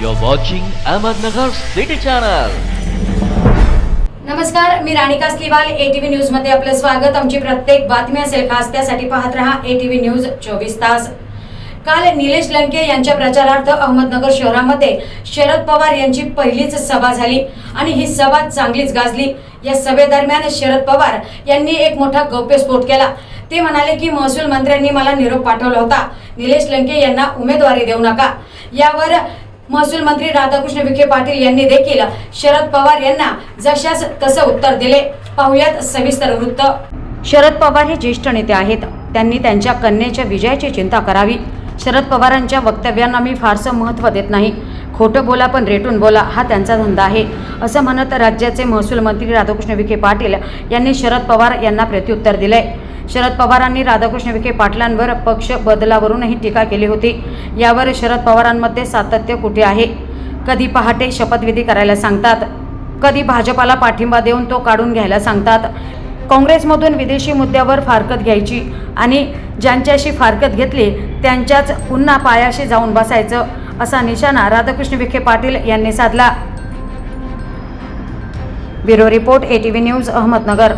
You're watching Ahmednagar City Channel. नमस्कार मी Ranika स्लिवाल ATV न्यूजमध्ये आपलं स्वागत. आमची प्रत्येक बातमी असेल खास त्यासाठी पाहत रहा एटीव्ही न्यूज चोवीस तास. काल निलेश लंके यांच्या प्रचारार्थ अहमदनगर शहरामध्ये शरद पवार यांची पहिलीच सभा झाली आणि ही सभा चांगलीच गाजली. या सभेदरम्यान शरद पवार यांनी एक मोठा गौप्यस्फोट केला. ते म्हणाले की महसूल मंत्र्यांनी मला निरोप पाठवला होता. निलेश लंके यांना उमेदवारी देऊ नका. यावर महसूल मंत्री राधाकृष्ण विखे पाटील यांनी देखील शरद पवार यांना जशास तसं उत्तर दिले. पाहुयात सविस्तर वृत्त. शरद पवार हे ज्येष्ठ नेते आहेत. त्यांनी त्यांच्या कन्येच्या विजयाची चिंता करावी. शरद पवारांच्या वक्तव्यांना मी फारसं महत्त्व देत नाही. खोटं बोला पण रेटून बोला हा त्यांचा धंदा आहे. असं म्हणत राज्याचे महसूल मंत्री राधाकृष्ण विखे पाटील यांनी शरद पवार यांना प्रत्युत्तर दिले शरद पवारांनी राधाकृष्ण विखे पाटलांवर पक्ष बदलावरूनही टीका केली होती. यावर शरद पवारांमध्ये सातत्य कुठे आहे? कधी पहाटे शपथविधी करायला सांगतात. कधी भाजपाला पाठिंबा देऊन तो काढून घ्यायला सांगतात. काँग्रेसमधून विदेशी मुद्द्यावर फारकत घ्यायची आणि ज्यांच्याशी फारकत घेतली त्यांच्याच पुन्हा पायाशी जाऊन बसायचं असा निशाणा राधाकृष्ण विखे पाटील यांनी साधला. Bureau report ATV news Ahmednagar.